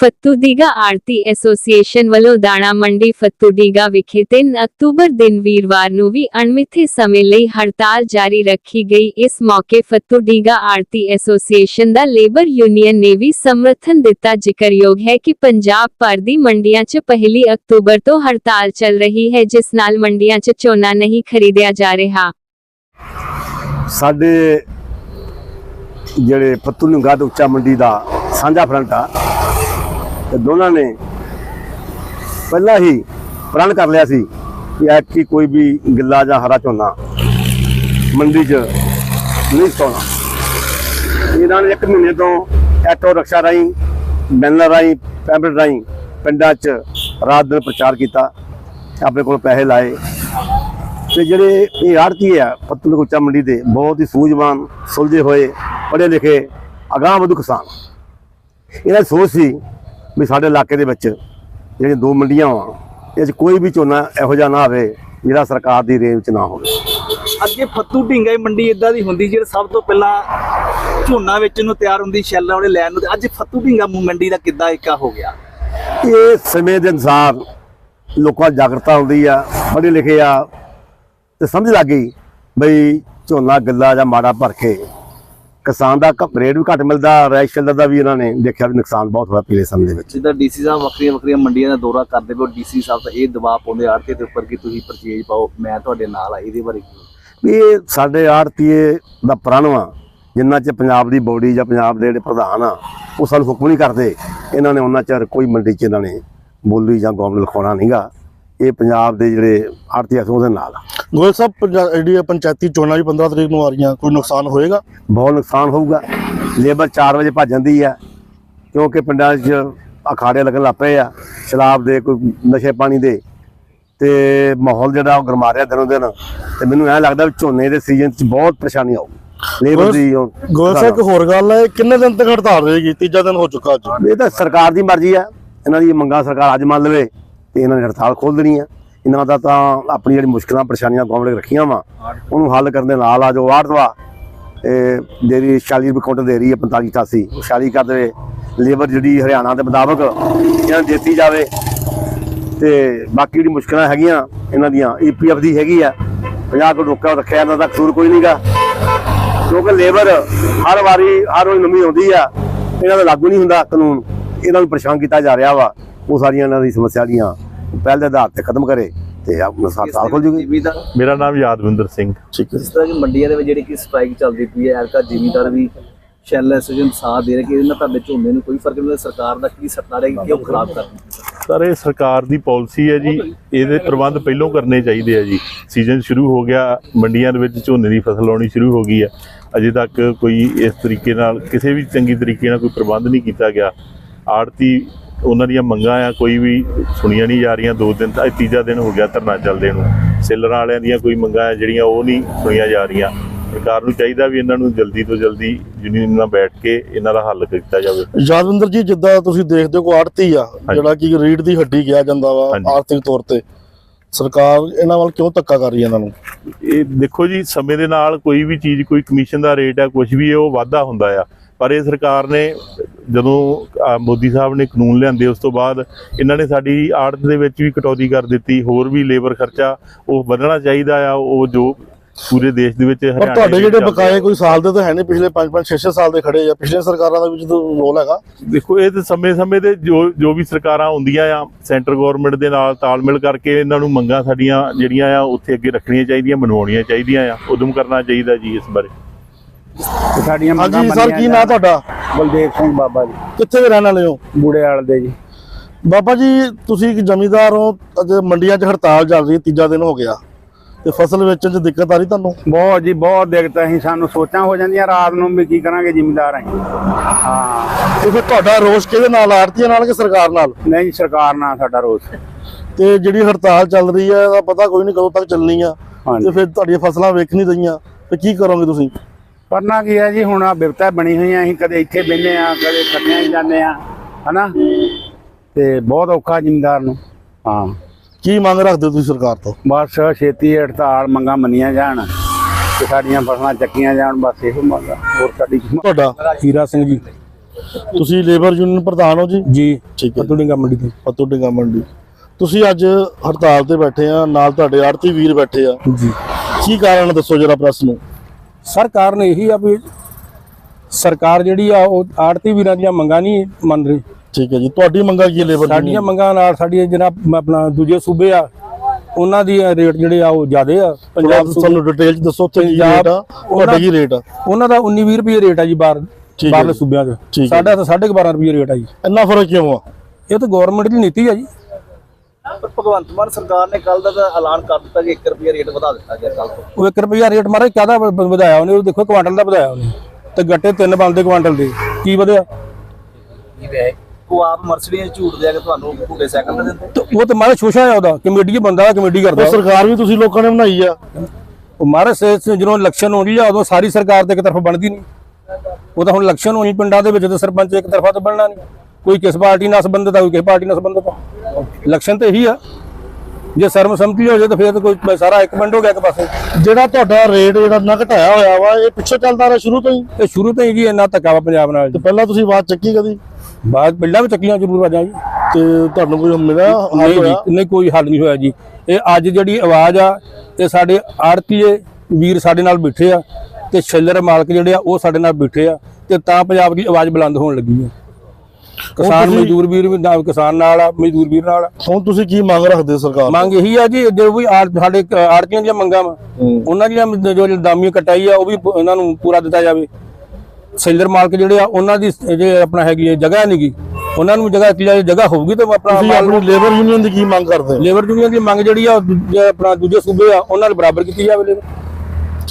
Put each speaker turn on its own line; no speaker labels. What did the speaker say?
ਫੱਤੂਦੀਗਾ ਆੜਤੀ association ਵੱਲੋਂ ਦਾਣਾ ਮੰਡੀ ਫੱਤੂਡੀਗਾ ਵਿਖੇ 3 ਅਕਤੂਬਰ ਦਿਨ ਵੀਰਵਾਰ ਨੂੰ ਵੀ ਅਣਮਿੱਥੇ ਸਮੇਂ ਲਈ ਹੜਤਾਲ ਜਾਰੀ ਰੱਖੀ ਗਈ। ਇਸ ਮੌਕੇ ਫੱਤੂਡੀਗਾ ਆੜਤੀ ਐਸੋਸੀਏਸ਼ਨ ਦਾ ਲੇਬਰ ਯੂਨੀਅਨ ਨੇ ਵੀ ਸਮਰਥਨ ਦਿੱਤਾ। ਜ਼ਿਕਰਯੋਗ ਹੈ ਕਿ ਪੰਜਾਬ ਭਰ ਦੀ ਮੰਡੀਆਂ 'ਚ ਪਹਿਲੀ ਅਕਤੂਬਰ ਤੋਂ ਹੜਤਾਲ ਚੱਲ ਰਹੀ ਹੈ, ਜਿਸ ਨਾਲ ਮੰਡੀਆਂ 'ਚ ਝੋਨਾ ਨਹੀਂ ਖਰੀਦਿਆ ਜਾ ਰਿਹਾ।
ਸਾਡੇ ਜਿਹੜੇ ਪੱਤੂ ਨਿਗਾਹ ਉੱਚਾ ਮੰਡੀ ਦਾ ਸਾਂਝਾ ਫਰੰਟ ਆ ਤੇ ਦੋਨਾਂ ਨੇ ਪਹਿਲਾਂ ਹੀ ਪ੍ਰਣ ਕਰ ਲਿਆ ਸੀ ਕਿ ਐਤਕੀ ਕੋਈ ਵੀ ਗਿੱਲਾ ਜਾਂ ਹਰਾ ਝੋਨਾ ਮੰਡੀ 'ਚ ਨਹੀਂ ਸੋਣਾ। ਇਹਨਾਂ ਨੇ ਇੱਕ ਮਹੀਨੇ ਤੋਂ ਐਟੋ ਰਕਸ਼ਾ ਰਾਹੀਂ, ਬੈਨਰ ਰਾਹੀਂ, ਪੈਂਪਲੇਟ ਰਾਹੀਂ ਪਿੰਡਾਂ 'ਚ ਰਾਤ ਦਿਨ ਪ੍ਰਚਾਰ ਕੀਤਾ, ਆਪਣੇ ਕੋਲ ਪੈਸੇ ਲਾਏ। ਤੇ ਜਿਹੜੇ ਇਹ ਆੜਤੀ ਆ ਪੱਤੂ ਕੁੱਚਾ ਮੰਡੀ ਦੇ, ਬਹੁਤ ਹੀ ਸੂਝਵਾਨ, ਸੁਲਝੇ ਹੋਏ, ਪੜ੍ਹੇ ਲਿਖੇ ਅਗਾਂਹ ਵਧੂ ਕਿਸਾਨ। ਇਹਨਾਂ ਦੀ ਸੋਚ ਸੀ ਵੀ ਸਾਡੇ ਇਲਾਕੇ ਦੇ ਵਿੱਚ ਜਿਹੜੀਆਂ ਦੋ ਮੰਡੀਆਂ ਵਾ ਇਹ 'ਚ ਕੋਈ ਵੀ ਝੋਨਾ ਇਹੋ ਜਿਹਾ ਨਾ ਹੋਵੇ ਜਿਹੜਾ ਸਰਕਾਰ ਦੀ ਰੇਂਜ 'ਚ ਨਾ ਹੋਵੇ।
ਅੱਗੇ ਫੱਤੂ ਢਿੰਗਾ ਹੀ ਮੰਡੀ ਇਦਾਂ ਦੀ ਹੁੰਦੀ ਜਿਹੜਾ ਸਭ ਤੋਂ ਪਹਿਲਾਂ ਝੋਨਾ ਵੇਚਣ ਨੂੰ ਤਿਆਰ ਹੁੰਦੀ ਸ਼ੈਲਾਂ ਵਾਲੇ ਲੈਣ ਨੂੰ। ਤੇ ਅੱਜ ਫੱਤੂ ਢਿੰਗਾ ਮੰਡੀ ਦਾ ਕਿੱਦਾਂ ਇੱਕਾ ਹੋ ਗਿਆ?
ਇਹ ਸਮੇਂ ਦੇ ਅਨੁਸਾਰ ਲੋਕਾਂ 'ਚ ਜਾਗਰਤਾ ਹੁੰਦੀ ਆ ਪੜ੍ਹੇ ਲਿਖੇ ਆ ਤੇ ਸਮਝ ਲੱਗ ਗਈ ਬਈ ਝੋਨਾ ਗੱਲਾ ਜਾਂ ਮਾੜਾ ਭਰ ਕੇ ਕਿਸਾਨ ਦਾ ਰੇਟ ਵੀ ਘੱਟ ਮਿਲਦਾ ਰੈਸ਼ਲ ਦਾ ਵੀ ਇਹਨਾਂ ਨੇ ਦੇਖਿਆ ਵੀ ਨੁਕਸਾਨ ਬਹੁਤ ਹੋਇਆ ਪਿਛਲੇ ਸਮੇਂ ਦੇ ਵਿੱਚ
ਜਿੱਦਾਂ ਡੀਸੀ ਸਾਹਿਬ ਵੱਖਰੀਆਂ ਵੱਖਰੀਆਂ ਮੰਡੀਆਂ ਦਾ ਦੌਰਾ ਕਰਦੇ ਪਏ ਡੀਸੀ ਸਾਹਿਬ ਤਾਂ ਇਹ ਦਬਾਅ ਪਾਉਂਦੇ ਆੜਤੇ ਦੇ ਉੱਪਰ ਕਿ ਤੁਸੀਂ ਪਰਚੇਜ ਪਾਓ ਮੈਂ ਤੁਹਾਡੇ ਨਾਲ ਆ ਇਹਦੇ ਬਾਰੇ?
ਵੀ ਇਹ ਸਾਡੇ ਆੜਤੀਏ ਦਾ ਪ੍ਰਣ ਵਾ ਜਿੰਨਾ ਚ ਪੰਜਾਬ ਦੀ ਬੋਡੀ ਜਾਂ ਪੰਜਾਬ ਦੇ ਜਿਹੜੇ ਪ੍ਰਧਾਨ ਆ ਉਹ ਸਾਨੂੰ ਹੁਕਮ ਨਹੀਂ ਕਰਦੇ ਇਹਨਾਂ ਨੇ ਉਹਨਾਂ ਚਿਰ ਕੋਈ ਮੰਡੀ ਚ ਇਹਨਾਂ ਨੇ ਬੋਲੀ ਜਾਂ ਗੌਰਮੈਂਟ ਲਿਖਾਉਣਾ ਨਹੀਂਗਾ ਇਹ ਪੰਜਾਬ ਦੇ ਜਿਹੜੇ ਆੜਤੀ ਆ ਉਹਦੇ ਨਾਲ ਆ।
ਗੋਇਲ ਸਾਹਿਬ ਜਿਹੜੀ ਇਹ ਪੰਚਾਇਤੀ ਚੋਣਾਂ ਵੀ 15 ਤਰੀਕ ਨੂੰ ਆ ਰਹੀਆਂ ਕੋਈ ਨੁਕਸਾਨ ਹੋਏਗਾ?
ਬਹੁਤ ਨੁਕਸਾਨ ਹੋਊਗਾ। ਲੇਬਰ 4 ਵਜੇ ਭੱਜ ਜਾਂਦੀ ਆ ਕਿਉਂਕਿ ਪਿੰਡਾਂ 'ਚ ਅਖਾੜੇ ਲੱਗਣ ਲੱਗ ਪਏ ਆ ਸ਼ਰਾਬ ਦੇ ਕੋਈ ਨਸ਼ੇ ਪਾਣੀ ਦੇ। ਤੇ ਮਾਹੌਲ ਜਿਹੜਾ ਉਹ ਗਰਮਾ ਰਿਹਾ ਦਿਨੋਂ ਦਿਨ। ਤੇ ਮੈਨੂੰ ਐਂ ਲੱਗਦਾ ਵੀ ਝੋਨੇ ਦੇ ਸੀਜ਼ਨ 'ਚ ਬਹੁਤ ਪਰੇਸ਼ਾਨੀ ਆਊਗੀ। ਲੇਬਰ ਦੀ
ਗੋਇਲ ਸਾਹਿਬ ਇੱਕ ਹੋਰ ਗੱਲ ਹੈ ਕਿੰਨੇ ਦਿਨ ਤੱਕ ਹੜਤਾਲ ਰਹੇਗੀ? ਤੀਜਾ ਦਿਨ ਹੋ ਚੁੱਕਾ ਅੱਜ।
ਇਹ ਤਾਂ ਸਰਕਾਰ ਦੀ ਮਰਜ਼ੀ ਆ। ਇਹਨਾਂ ਦੀ ਮੰਗਾਂ ਸਰਕਾਰ ਅੱਜ ਮੰਨ ਲਵੇ ਤੇ ਇਹਨਾਂ ਨੇ ਹੜਤਾਲ ਖੋਲ ਦੇਣੀ ਆ। ਇਹਨਾਂ ਦਾ ਤਾਂ ਆਪਣੀ ਜਿਹੜੀ ਮੁਸ਼ਕਲਾਂ, ਪਰੇਸ਼ਾਨੀਆਂ ਗਵਰਨਮੈਂਟ ਰੱਖੀਆਂ ਵਾ। ਉਹਨੂੰ ਹੱਲ ਕਰਨ ਦੇ ਨਾਲ ਆ ਜੋ ਆੜਤਵਾ ਇਹ ਦੇਰੀ 40 ਰੁਪਏ ਕਾਊਂਟਰ ਦੇ ਰਹੀ ਹੈ 45 88 ਉਹ 40 ਕਰ ਦੇਵੇ। ਲੇਬਰ ਜਿਹੜੀ ਹਰਿਆਣਾ ਦੇ ਮੁਤਾਬਕ ਇਹਨਾਂ ਨੂੰ ਦਿੱਤੀ ਜਾਵੇ। ਤੇ ਬਾਕੀ ਜਿਹੜੀ ਮੁਸ਼ਕਲਾਂ ਹੈਗੀਆਂ, ਇਹਨਾਂ ਦੀਆਂ, ਈਪੀਐਫ ਦੀ ਹੈਗੀ ਆ। 50 ਕੋਲ ਰੋਕਿਆ ਰੱਖਿਆ, ਇਹਨਾਂ ਦਾ ਕਸੂਰ ਕੋਈ ਨਹੀਂਗਾ ਕਿਉਂਕਿ ਲੇਬਰ ਹਰ ਵਾਰੀ, ਹਰ ਰੋਜ਼ ਨਵੀਂ ਆਉਂਦੀ ਆ। ਇਹਨਾਂ ਦਾ ਲਾਗੂ ਨਹੀਂ ਹੁੰਦਾ, ਕਾਨੂੰਨ। ਇਹਨਾਂ ਨੂੰ ਪਰੇਸ਼ਾਨ ਕੀਤਾ ਜਾ ਰਿਹਾ ਵਾ। ਉਹ ਸਾਰੀਆਂ ਇਹਨਾਂ ਦੀ ਸਮੱਸਿਆ ਦੀਆਂ। ਪਹਿਲ ਦੇ ਆਧਾਰ ਤੇ ਖਤਮ ਕਰੇ ਤੇ ਆਪਣਾ ਸਾਲ ਸਾਲ ਖੁੱਲ ਜੂਗੀ।
ਜ਼ਿਮੀਦਾਰ
ਮੇਰਾ ਨਾਮ ਯਾਦਵਿੰਦਰ ਸਿੰਘ।
ਠੀਕ ਹੈ।
ਜਿਸ ਤਰ੍ਹਾਂ ਕਿ ਮੰਡੀਆਂ ਦੇ ਵਿੱਚ ਜਿਹੜੀ ਕਿ ਸਟ੍ਰਾਈਕ ਚੱਲਦੀ ਪਈ ਹੈ ਐਰਕਾ ਜ਼ਿਮੀਦਾਰ ਵੀ ਸ਼ੈਲ ਐਸੋਸੀਏਸ਼ਨ ਸਾਥ ਦੇ ਰਹੇ ਕਿ ਇਹਨਾਂ ਤੁਹਾਡੇ ਝੋਨੇ ਨੂੰ ਕੋਈ ਫ਼ਰਕ ਨਹੀਂ ਪੈਂਦਾ ਸਰਕਾਰ ਦਾ ਕੀ ਸੱਤਾ ਰਹੇਗੀ ਕਿਉਂ ਖਰਾਬ ਕਰਨੀ
ਸਰ ਇਹ ਸਰਕਾਰ ਦੀ ਪਾਲਿਸੀ ਹੈ ਜੀ। ਇਹਦੇ ਪ੍ਰਬੰਧ ਪਹਿਲਾਂ ਕਰਨੇ ਚਾਹੀਦੇ ਆ ਜੀ। ਸੀਜ਼ਨ ਸ਼ੁਰੂ ਹੋ ਗਿਆ ਮੰਡੀਆਂ ਦੇ ਵਿੱਚ ਝੋਨੇ ਦੀ ਫਸਲ ਆਉਣੀ ਸ਼ੁਰੂ ਹੋ ਗਈ ਹੈ। ਅਜੇ ਤੱਕ ਕੋਈ ਇਸ ਤਰੀਕੇ ਨਾਲ ਕਿਸੇ ਵੀ ਚੰਗੀ ਤਰੀਕੇ ਨਾਲ ਕੋਈ ਪ੍ਰਬੰਧ ਨਹੀਂ ਕੀਤਾ ਗਿਆ। ਆੜਤੀ ਉਹਨਾਂ ਦੀਆਂ ਮੰਗਾਂ ਆ ਕੋਈ ਵੀ ਸੁਣੀਆਂ ਨਹੀਂ ਜਾ ਰਹੀਆਂ ਦੋ ਦਿਨ ਅੱਜ ਤੀਜਾ ਦਿਨ ਹੋ ਗਿਆ ਧਰਨਾ ਚੱਲਦੇ ਨੂੰ। ਸੇਲਰ ਵਾਲਿਆਂ ਦੀਆਂ ਕੋਈ ਮੰਗਾਂ ਆ ਜਿਹੜੀਆਂ ਉਹ ਨਹੀਂ ਸੁਣੀਆਂ ਜਾ ਰਹੀਆਂ। ਸਰਕਾਰ ਨੂੰ ਚਾਹੀਦਾ ਵੀ ਇਹਨਾਂ ਨੂੰ ਜਲਦੀ ਤੋਂ ਜਲਦੀ ਯੂਨੀਅਨ ਨਾਲ ਬੈਠ ਕੇ ਇਹਨਾਂ ਦਾ ਹੱਲ ਕੀਤਾ ਜਾਵੇ।
ਯਾਦਵਿੰਦਰ ਜੀ ਜਿੱਦਾਂ ਤੁਸੀਂ ਦੇਖਦੇ ਹੋ ਕੋ ਆੜਤੀ ਆ ਜਿਹੜਾ ਕਿ ਰੀੜ ਦੀ ਹੱਡੀ ਕਿਹਾ ਜਾਂਦਾ ਵਾ। ਆਰਥਿਕ ਤੌਰ ਤੇ। ਸਰਕਾਰ ਇਹਨਾਂ ਵੱਲ ਕਿਉਂ ਧੱਕਾ ਕਰ ਰਹੀ ਇਹਨਾਂ ਨੂੰ?
ਇਹ ਦੇਖੋ ਜੀ ਸਮੇਂ ਦੇ ਨਾਲ ਕੋਈ ਵੀ ਚੀਜ਼ ਕੋਈ ਕਮਿਸ਼ਨ ਦਾ ਰੇਟ ਹੈ ਕੁਝ ਵੀ ਉਹ ਵਾਧਾ ਹੁੰਦਾ ਆ। ਪਰ ਇਹ ਸਰਕਾਰ ਨੇ ਜਦੋਂ ਮੋਦੀ ਸਾਹਿਬ ਨੇ ਕਾਨੂੰਨ ਲਿਆਂਦੇ ਉਸ ਤੋਂ ਬਾਅਦ ਇਹਨਾਂ ਨੇ ਸਾਡੀ ਆੜਤ ਦੇ ਵਿੱਚ ਵੀ ਕਟੌਤੀ ਕਰ ਦਿੱਤੀ ਹੋਰ ਵੀ ਲੇਬਰ ਖਰਚਾ ਉਹ ਵਧਣਾ ਚਾਹੀਦਾ ਆ ਉਹ ਜੋ ਪੂਰੇ ਦੇਸ਼ ਦੇ ਵਿੱਚ ਹਰਿਆਣੇ
ਤੁਹਾਡੇ ਜਿਹੜੇ। ਬਕਾਏ ਕੋਈ ਸਾਲ ਦੇ ਤਾਂ ਹੈ ਨਹੀਂ ਪਿਛਲੇ 5-5 6-6 ਸਾਲ ਦੇ ਖੜੇ ਆ ਪਿਛਲੇ ਸਰਕਾਰਾਂ ਦਾ ਵੀ ਜਦੋਂ ਰੋਲ ਹੈਗਾ
ਦੇਖੋ ਇਹ ਤੇ ਸਮੇਂ-ਸਮੇਂ ਤੇ ਜੋ ਜੋ ਵੀ ਸਰਕਾਰਾਂ ਹੁੰਦੀਆਂ ਆ ਸੈਂਟਰ ਗਵਰਨਮੈਂਟ ਦੇ ਨਾਲ ਤਾਲਮੇਲ ਕਰਕੇ ਇਹਨਾਂ ਨੂੰ ਮੰਗਾਂ ਸਾਡੀਆਂ ਜਿਹੜੀਆਂ ਆ ਉੱਥੇ ਅੱਗੇ ਰੱਖਣੀਆਂ ਚਾਹੀਦੀਆਂ ਮਨਵਾਉਣੀਆਂ ਚਾਹੀਦੀਆਂ ਆ ਉਦਮ ਕਰਨਾ ਚਾਹੀਦਾ ਜੀ ਇਸ ਬਾਰੇ
ਤੇ ਸਾਡੀਆਂ ਮੰਗਾਂ
ਹਾਂਜੀ ਸਰ ਕੀ ਨਾਂ ਤੁਹਾਡਾ?
ਬਲਦੇਵ ਸਿੰਘ ਬਾਬਾ ਜੀ।
ਕਿੱਥੇ ਦੇ ਰਹਿਣ ਵਾਲੇ ਹੋ?
ਬੂੜੇ ਵਾਲ ਦੇ ਜੀ।
ਬਾਬਾ ਜੀ ਤੁਸੀਂ ਇੱਕ ਜ਼ਮੀਂਦਾਰ ਹੋ ਅੱਜ ਮੰਡੀਆਂ 'ਚ ਹੜਤਾਲ ਚੱਲ ਰਹੀ ਹੈ ਤੀਜਾ ਦਿਨ ਹੋ ਗਿਆ। ਤੇ ਫਸਲ ਵੇਚਣ 'ਚ ਦਿੱਕਤ ਆ ਰਹੀ ਤੁਹਾਨੂੰ?
ਬਹੁਤ ਜੀ ਬਹੁਤ ਦਿੱਕਤ ਅਸੀਂ ਸਾਨੂੰ ਸੋਚਾਂ ਹੋ ਜਾਂਦੀਆਂ ਰਾਤ ਨੂੰ ਵੀ ਕੀ ਕਰਾਂਗੇ ਜ਼ਿਮੀਂਦਾਰ ਅਸੀਂ। ਹਾਂ।
ਤੇ ਫਿਰ ਤੁਹਾਡਾ ਰੋਸ ਕਿਹਦੇ ਨਾਲ ਆੜਤੀਆਂ ਨਾਲ ਕਿ ਸਰਕਾਰ ਨਾਲ?
ਨਹੀਂ ਜੀ, ਸਰਕਾਰ ਨਾਲ ਸਾਡਾ ਰੋਸ।
ਤੇ ਜਿਹੜੀ ਹੜਤਾਲ ਚੱਲ ਰਹੀ ਹੈ ਇਹਦਾ ਪਤਾ ਕੋਈ ਨਹੀਂ ਕਦੋਂ ਤੱਕ ਚੱਲਣੀ ਆ। ਤੇ ਫਿਰ ਤੁਹਾਡੀਆਂ ਫਸਲਾਂ ਵੇਖ ਨਹੀਂ ਰਹੀਆਂ। ਤੇ ਕੀ ਕਰੋਗੇ ਤੁਸੀਂ?
ਕਰਨਾ ਕੀ ਹੈ ਜੀ? ਹੁਣ ਆ ਬਿਪਤਾ ਬਣੀ ਹੋਈਆਂ ਅਸੀਂ ਕਦੇ ਇੱਥੇ ਬਹਿੰਦੇ ਆ ਕਦੇ ਖੱਟਿਆਂ ਹੀ ਜਾਂਦੇ ਆ ਹਨਾ? ਤੇ ਬਹੁਤ ਔਖਾ ਜ਼ਿਮੀਂਦਾਰ ਨੂੰ ਹਾਂ।
ਕੀ ਮੰਗ ਰੱਖਦੇ ਹੋ ਤੁਸੀਂ ਸਰਕਾਰ ਤੋਂ?
ਬਸ ਛੇਤੀ ਹੜਤਾਲ ਮੰਗਾਂ ਮੰਨੀਆਂ ਜਾਣ ਤੇ ਸਾਡੀਆਂ ਫਸਲਾਂ ਚੱਕੀਆਂ ਜਾਣ ਬਸ ਇਹੋ ਮੰਗ ਆ। ਹੋਰ ਸਾਡੀ ਕੀ ਮੰਗ?
ਤੁਹਾਡਾ?
ਹੀਰਾ ਸਿੰਘ ਜੀ।
ਤੁਸੀਂ ਲੇਬਰ ਯੂਨੀਅਨ ਪ੍ਰਧਾਨ ਹੋ ਜੀ?
ਜੀ।
ਠੀਕ ਹੈ।
ਫੱਤੂ ਢਿੰਗਾ ਮੰਡੀ ਤੋਂ।
ਪਤੂ ਡਿੰਗਾ ਮੰਡੀ। ਤੁਸੀਂ ਅੱਜ ਹੜਤਾਲ ਤੇ ਬੈਠੇ ਆ ਨਾਲ ਤੁਹਾਡੇ ਆੜਤੀ ਵੀਰ ਬੈਠੇ ਆ।
ਜੀ।
ਕੀ ਕਾਰਨ ਦੱਸੋ ਜਰਾ ਪ੍ਰੈਸ ਨੂੰ।
ਸਰ ਕਾਰਨ ਇਹੀ ਆ ਵੀ ਸਰਕਾਰ ਜਿਹੜੀ ਆ ਉਹ ਆੜਤੀ ਵੀਰਾਂ ਦੀਆਂ ਮੰਗਾਂ ਨਹੀਂ ਮੰਨ ਰਹੀ।
ਠੀਕ ਹੈ ਜੀ। ਤੁਹਾਡੀ ਮੰਗਾ ਕੀ ਲੇਬਰ
ਸਾਡੀਆਂ ਮੰਗਾਂ ਨਾਲ ਸਾਡੀਆਂ ਜਨਾਬ ਆਪਣਾ ਦੂਜੇ ਸੂਬੇ ਆ ਉਹਨਾਂ ਦੀ ਰੇਟ ਜਿਹੜੇ ਆ ਉਹ ਜ਼ਿਆਦੇ ਆ। ਪੰਜਾਬ
ਸਾਨੂੰ ਡਿਟੇਲ ਚ ਦੱਸੋ ਉੱਥੇ ਕੀ ਰੇਟ ਆ ਤੁਹਾਡਾ ਕੀ ਰੇਟ ਆ?
ਉਹਨਾਂ ਦਾ 19 20 ਰੁਪਏ ਰੇਟ ਆ ਜੀ ਬਾਹਰ ਬਾਹਰਲੇ। ਸੂਬਿਆਂ 'ਚ। ਸਾਡਾ ਤਾਂ 12.5 ਰੁਪਏ ਰੇਟ ਆ ਜੀ।
ਇੰਨਾ ਫ਼ਰਕ ਕਿਉਂ ਆ?
ਇਹ ਤਾਂ ਗਵਰਨਮੈਂਟ ਦੀ ਨੀਤੀ ਆ ਜੀ।
ਪਰ ਭਗਵੰਤ ਮਾਨ ਸਰਕਾਰ ਨੇ ਕੱਲ ਦਾ ਤਾਂ ਐਲਾਨ ਕਰ ਦਿੱਤਾ ਕਿ 1 ਰੁਪਿਆ ਰੇਟ ਵਧਾ ਦਿੱਤਾ ਗਿਆ ਕੱਲ ਤੋਂ।
ਉਹ 1 ਰੁਪਿਆ ਰੇਟ ਮਾਰੇ ਕਾਹਦਾ ਵ- ਵਧਾਇਆ ਉਹਨੇ? ਉਹ ਦੇਖੋ ਕੁਆਂਟਲ ਦਾ ਵਧਾਇਆ ਉਹਨੇ। ਤੇ ਗੱਟੇ ਤਿੰਨ ਬਣਦੇ ਕੁਆਂਟਲ ਦੇ। ਕੀ ਵਧਿਆ?
ਉਹ ਆਪ ਮਰਸਡੀਆਂ 'ਚ ਝੂਟ ਦੇ ਕੇ ਤੁਹਾਨੂੰ ਝੂਟੇ ਸਾਈਕਲ ਦੇ ਦਿੰਦੇ।
ਤੇ ਉਹ ਤੇ ਮਾਰੇ ਸ਼ੋਸ਼ਾ ਆ ਉਹਦਾ। ਕਮੇਟੀ ਬੰਦਾ ਕਮੇਟੀ ਕਰਦਾ।
ਉਹ। ਸਰਕਾਰ ਵੀ ਤੁਸੀਂ ਲੋਕਾਂ ਨੇ ਬਣਾਈ ਆ।
ਉਹ ਮਾਰੇ ਸੇ ਸੇ ਜਦੋਂ ਇਲੈਕਸ਼ਨ ਹੋਣੀ ਆ ਉਦੋਂ ਸਾਰੀ ਸਰਕਾਰ ਤੇ ਇੱਕ ਤਰਫ ਬਣਦੀ ਨਹੀਂ। ਉਹ ਤਾਂ ਹੁਣ ਇਲੈਕਸ਼ਨ ਹੋਣੀ ਪਿੰਡਾਂ ਦੇ ਵਿੱਚ ਤੇ ਸਰਪੰਚ ਇੱਕ ਤਰਫਾ ਤਾਂ ਬਣਨਾ ਨਹੀਂ। ਕੋਈ ਕਿਸ ਪਾਰਟੀ ਨਾਲ ਸੰਬੰਧਿਤ ਆ ਕੋਈ ਕਿਸ ਪਾਰਟੀ ਨਾਲ ਸੰਬੰਧਿਤ ਆ। ਇਲੈਕਸ਼ਨ ਤੇ ਇਹੀ ਆ। ਜੇ ਸਰਬਸੰਮਤੀ ਹੋ ਜਾਏ ਤਾਂ ਫਿਰ ਤਾਂ ਕੋਈ ਸਾਰਾ ਇੱਕ ਪਿੰਡ ਹੋ ਗਿਆ ਇੱਕ ਪਾਸੇ।
ਜਿਹੜਾ ਤੁਹਾਡਾ ਰੇਟ ਜਿਹੜਾ ਨਾ ਘਟਾਇਆ ਹੋਇਆ ਵਾ ਇਹ ਪਿੱਛੇ ਚੱਲਦਾ ਰਿਹਾ ਸ਼ੁਰੂ ਤੋਂ ਹੀ?
ਇਹ ਸ਼ੁਰੂ ਤੋਂ ਹੀ ਜੀ ਇੰਨਾ ਧੱਕਾ ਵਾ ਪੰਜਾਬ ਨਾਲ
ਤੇ ਪਹਿਲਾਂ ਤੁਸੀਂ ਬਾਤ ਚੱਕੀ ਕਦੀ?
ਬਾਅਦ ਪਿੰਡਾਂ ਵਿੱਚ ਚੱਕੀਆਂ ਜ਼ਰੂਰ ਵਾਜਾਂ ਜੀ।
ਤੇ ਤੁਹਾਨੂੰ ਕੋਈ ਮਿਲਿਆ
ਨਹੀਂ ਜੀ ਨਹੀਂ ਕੋਈ ਹੱਲ ਨਹੀਂ ਹੋਇਆ ਜੀ। ਇਹ ਅੱਜ ਜਿਹੜੀ ਆਵਾਜ਼ ਆ ਇਹ ਸਾਡੇ ਆੜਤੀਏ ਵੀਰ ਸਾਡੇ ਨਾਲ ਬੈਠੇ ਆ ਤੇ ਛੱਲਰ ਮਾਲਕ ਜਿਹੜੇ ਆ ਉਹ ਸਾਡੇ ਨਾਲ ਬੈਠੇ ਆ ਤੇ ਤਾਂ ਪੰਜਾਬ ਦੀ ਆਵਾਜ਼ ਬੁਲੰਦ ਹੋਣ ਲੱਗੀ ਆ। ਕਿਸਾਨ
ਤੁਸੀਂ-
ਮਜ਼ਦੂਰ ਵੀਰ ਵੀ ਨਾਲ ਕਿਸਾਨ ਨਾਲ ਆ ਮਜ਼ਦੂਰ ਵੀਰ ਨਾਲ ਆ।
ਹੁਣ ਤੁਸੀਂ ਕੀ ਮੰਗ ਰੱਖਦੇ ਹੋ ਸਰਕਾਰ?
ਮੰਗ ਇਹੀ ਆ ਜੀ ਜੋ ਵੀ ਆੜ- ਸਾਡੇ ਆੜਤੀਆਂ ਦੀਆਂ ਮੰਗਾਂ ਵਾ
ਹੂੰ।
ਉਹਨਾਂ ਦੀਆਂ ਜੋ ਦਾਮੀ ਕਟਾਈ ਆ ਉਹ ਵੀ ਪ- ਇਹਨਾਂ ਨੂੰ ਪੂਰਾ ਦਿੱਤਾ ਜਾਵੇ ਸੈਲਰ ਮਾਲਕ ਜਿਹੜੇ ਆ ਉਹਨਾਂ ਦੀ ਜੇ ਆਪਣਾ ਹੈਗੀ ਹੈ ਜਗ੍ਹਾ ਨਹੀਂਗੀ ਉਹਨਾਂ ਨੂੰ ਜਗ੍ਹਾ ਜਾਵੇ ਜਗ੍ਹਾ ਹੋਊਗੀ ਤਾਂ ਆਪਣਾ
ਤੁਸੀਂ ਆਪਣੀ ਲੇਬਰ ਯੂਨੀਅਨ ਦੀ ਕੀ ਮੰਗ ਕਰਦੇ ਹੋ
ਲੇਬਰ ਯੂਨੀਅਨ ਦੀ ਮੰਗ ਜਿਹੜੀ ਆ ਉਹ ਆਪਣਾ ਦੂਜੇ ਸੂਬੇ ਆ ਉਹਨਾਂ ਨਾਲ ਬਰਾਬਰ ਕੀਤੀ ਜਾਵੇ ਲੇਬਰ